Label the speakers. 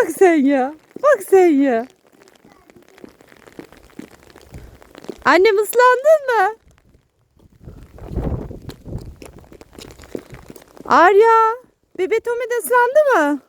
Speaker 1: Bak sen ya. Bak sen ya. Annem ıslandın mı? Arya. Bebe Tommy de ıslandı mı?